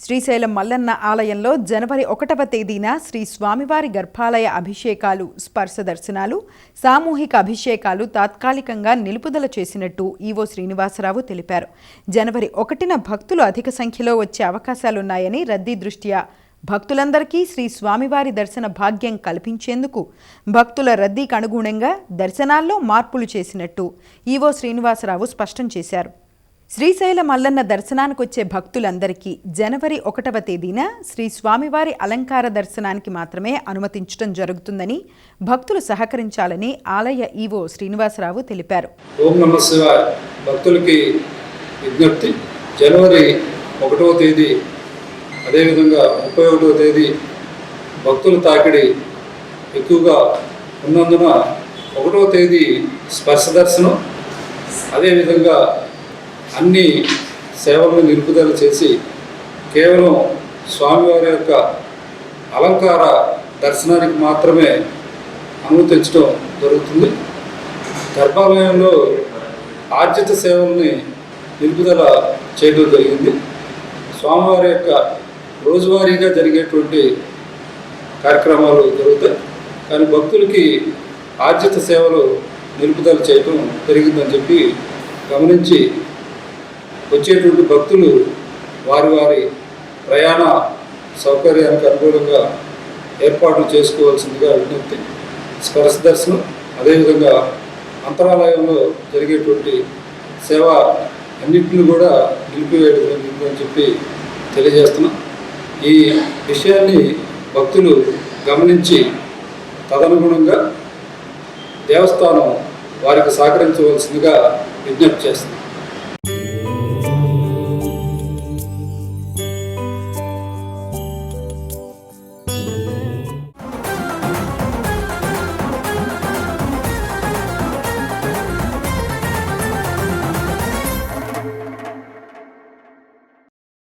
శ్రీశైలం మల్లన్న ఆలయంలో జనవరి ఒకటవ తేదీన శ్రీ స్వామివారి గర్భాలయ అభిషేకాలు స్పర్శ దర్శనాలు సామూహిక అభిషేకాలు తాత్కాలికంగా నిలుపుదల చేసినట్టు ఈవో శ్రీనివాసరావు తెలిపారు. జనవరి ఒకటిన భక్తులు అధిక సంఖ్యలో వచ్చే అవకాశాలున్నాయని రద్దీ దృష్ట్యా భక్తులందరికీ శ్రీ స్వామివారి దర్శన భాగ్యం కల్పించేందుకు భక్తుల రద్దీకి అనుగుణంగా దర్శనాల్లో మార్పులు చేసినట్టు ఈవో శ్రీనివాసరావు స్పష్టం చేశారు. శ్రీశైల మల్లన్న దర్శనానికి వచ్చే భక్తులందరికీ జనవరి ఒకటవ తేదీన శ్రీ స్వామివారి అలంకార దర్శనానికి మాత్రమే అనుమతించడం జరుగుతుందని భక్తులు సహకరించాలని ఆలయ ఈవో శ్రీనివాసరావు తెలిపారు. ఓం నమ భక్తులకి విజ్ఞప్తి. జనవరి ఒకటవ తేదీ అదేవిధంగా ముప్పై ఒకటవ తేదీ భక్తుల తాకిడి ఎక్కువగా ఉన్నందున ఒకటవ తేదీ స్పర్శ దర్శనం అదేవిధంగా అన్ని సేవలను నిలుపుదల చేసి కేవలం స్వామివారి యొక్క అలంకార దర్శనానికి మాత్రమే అనుమతించడం జరుగుతుంది. గర్భాలయంలో ఆర్జిత సేవల్ని నిలుపుదల చేయడం జరిగింది. స్వామివారి యొక్క రోజువారీగా జరిగేటువంటి కార్యక్రమాలు జరుగుతాయి. కానీ భక్తులకి ఆర్జిత సేవలు నిలుపుదల చేయడం జరిగిందని చెప్పి గమనించి వచ్చేటువంటి భక్తులు వారి వారి ప్రయాణ సౌకర్యానికి అనుగుణంగా ఏర్పాట్లు చేసుకోవాల్సిందిగా విజ్ఞప్తి. స్పర్శ దర్శనం అదేవిధంగా అంతరాలయంలో జరిగేటువంటి సేవ అన్నింటిని కూడా నిలిపివేయడం అని చెప్పి తెలియజేస్తున్నాం. ఈ విషయాన్ని భక్తులు గమనించి తదనుగుణంగా దేవస్థానం వారికి సహకరించవలసిందిగా విజ్ఞప్తి చేస్తుంది